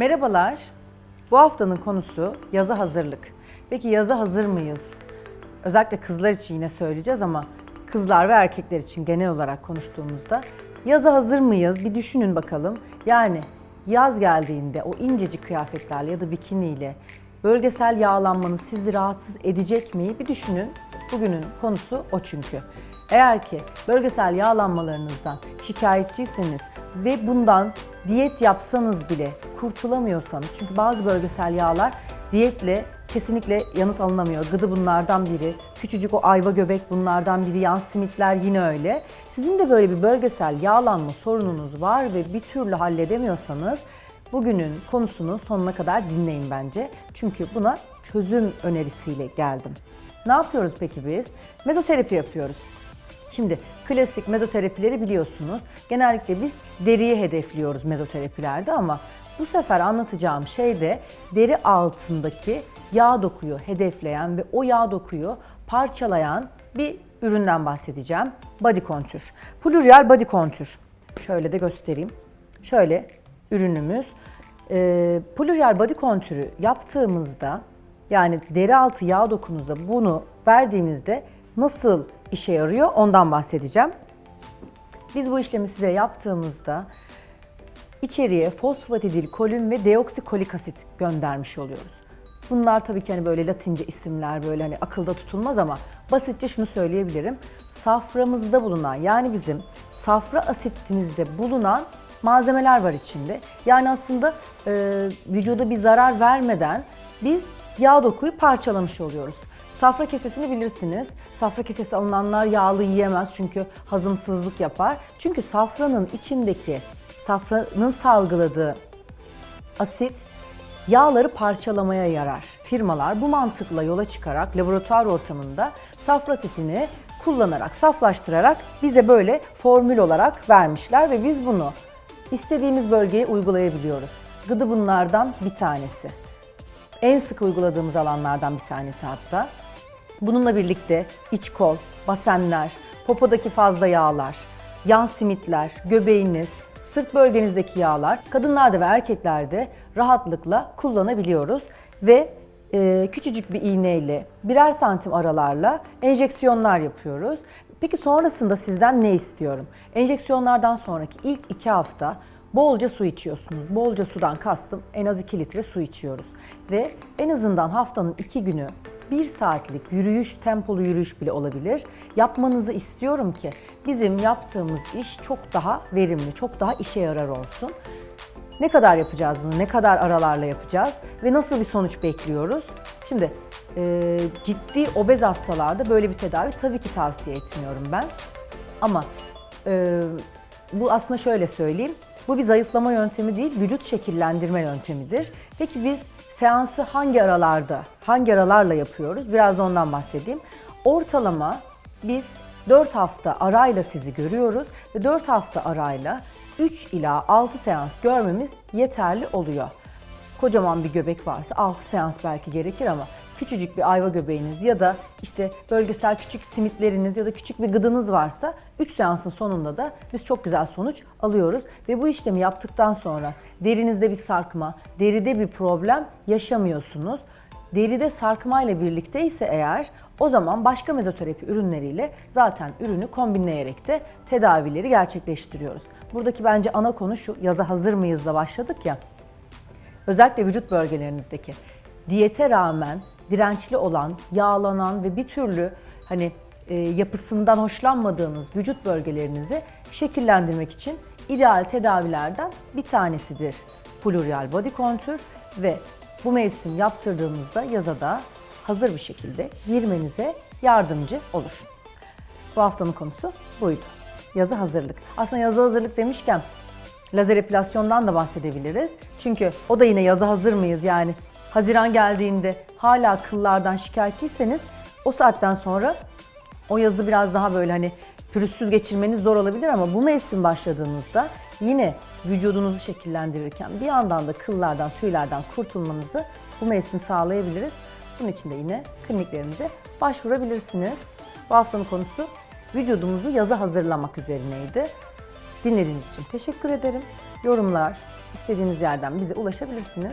Merhabalar. Bu haftanın konusu yaza hazırlık. Peki yaza hazır mıyız? Özellikle kızlar için yine söyleyeceğiz ama kızlar ve erkekler için genel olarak konuştuğumuzda yaza hazır mıyız? Bir düşünün bakalım. Yani yaz geldiğinde o incecik kıyafetlerle ya da bikiniyle bölgesel yağlanmanız sizi rahatsız edecek mi? Bir düşünün. Bugünün konusu o çünkü. Eğer ki bölgesel yağlanmalarınızdan şikayetçiyseniz ve bundan diyet yapsanız bile kurtulamıyorsanız çünkü bazı bölgesel yağlar diyetle kesinlikle yanıt alınamıyor. Gıdı bunlardan biri, küçücük o ayva göbek bunlardan biri, yan simitler yine öyle. Sizin de böyle bir bölgesel yağlanma sorununuz var ve bir türlü halledemiyorsanız bugünün konusunu sonuna kadar dinleyin bence. Çünkü buna çözüm önerisiyle geldim. Ne yapıyoruz peki biz? Mezoterapi yapıyoruz. Şimdi klasik mezoterapileri biliyorsunuz. Genellikle biz deriyi hedefliyoruz mezoterapilerde ama bu sefer anlatacağım şey de deri altındaki yağ dokuyu hedefleyen ve o yağ dokuyu parçalayan bir üründen bahsedeceğim. Body Contour. Plurial Body Contour. Şöyle de göstereyim. Şöyle ürünümüz. Ee, Plurial Body Contour'u yaptığımızda yani deri altı yağ dokunuza bunu verdiğimizde nasıl işe yarıyor ondan bahsedeceğim. Biz bu işlemi size yaptığımızda içeriye fosfatidilkolin ve deoksikolik asit göndermiş oluyoruz. Bunlar tabii ki hani böyle latince isimler böyle hani akılda tutulmaz ama basitçe şunu söyleyebilirim. Saframızda bulunan yani bizim safra asitimizde bulunan malzemeler var içinde. Yani aslında e, vücuda bir zarar vermeden biz yağ dokuyu parçalamış oluyoruz. Safra kesesini bilirsiniz. Safra kesesi alınanlar yağlı yiyemez çünkü hazımsızlık yapar. Çünkü safranın içindeki, safranın salgıladığı asit yağları parçalamaya yarar. Firmalar bu mantıkla yola çıkarak laboratuvar ortamında safra asitini kullanarak, saflaştırarak bize böyle formül olarak vermişler ve biz bunu istediğimiz bölgeye uygulayabiliyoruz. Gıdı bunlardan bir tanesi. En sık uyguladığımız alanlardan bir tanesi hatta. Bununla birlikte iç kol, basenler, popodaki fazla yağlar, yan simitler, göbeğiniz, sırt bölgenizdeki yağlar kadınlarda ve erkeklerde rahatlıkla kullanabiliyoruz ve e, küçücük bir iğneyle birer santim aralarla enjeksiyonlar yapıyoruz. Peki sonrasında sizden ne istiyorum? Enjeksiyonlardan sonraki ilk iki hafta bolca su içiyorsunuz. Bolca sudan kastım en az 2 litre su içiyoruz. Ve en azından haftanın iki günü bir saatlik yürüyüş, tempolu yürüyüş bile olabilir. Yapmanızı istiyorum ki bizim yaptığımız iş çok daha verimli, çok daha işe yarar olsun. Ne kadar yapacağız bunu, ne kadar aralarla yapacağız ve nasıl bir sonuç bekliyoruz? Şimdi e, ciddi obez hastalarda böyle bir tedavi tabii ki tavsiye etmiyorum ben. Ama e, bu aslında şöyle söyleyeyim. Bu bir zayıflama yöntemi değil, vücut şekillendirme yöntemidir. Peki biz seansı hangi aralarda, hangi aralarla yapıyoruz? Biraz da ondan bahsedeyim. Ortalama biz 4 hafta arayla sizi görüyoruz ve 4 hafta arayla 3 ila 6 seans görmemiz yeterli oluyor. Kocaman bir göbek varsa 6 seans belki gerekir ama küçücük bir ayva göbeğiniz ya da işte bölgesel küçük simitleriniz ya da küçük bir gıdınız varsa 3 seansın sonunda da biz çok güzel sonuç alıyoruz ve bu işlemi yaptıktan sonra derinizde bir sarkma, deride bir problem yaşamıyorsunuz. Deride sarkma ile birlikte ise eğer o zaman başka mezoterapi ürünleriyle zaten ürünü kombinleyerek de tedavileri gerçekleştiriyoruz. Buradaki bence ana konu şu yaza hazır mıyızla başladık ya. Özellikle vücut bölgelerinizdeki diyete rağmen dirençli olan, yağlanan ve bir türlü hani e, yapısından hoşlanmadığınız vücut bölgelerinizi şekillendirmek için ideal tedavilerden bir tanesidir Plurial Body Contour ve bu mevsim yaptırdığımızda yaza da hazır bir şekilde girmenize yardımcı olur. Bu haftanın konusu buydu. Yazı hazırlık. Aslında yazı hazırlık demişken lazer epilasyondan da bahsedebiliriz. Çünkü o da yine yazı hazır mıyız yani Haziran geldiğinde hala kıllardan şikayetçiyseniz o saatten sonra o yazı biraz daha böyle hani pürüzsüz geçirmeniz zor olabilir ama bu mevsim başladığınızda yine vücudunuzu şekillendirirken bir yandan da kıllardan, tüylerden kurtulmanızı bu mevsim sağlayabiliriz. Bunun için de yine kliniklerimize başvurabilirsiniz. Bu haftanın konusu vücudumuzu yaza hazırlamak üzerineydi. Dinlediğiniz için teşekkür ederim. Yorumlar, istediğiniz yerden bize ulaşabilirsiniz.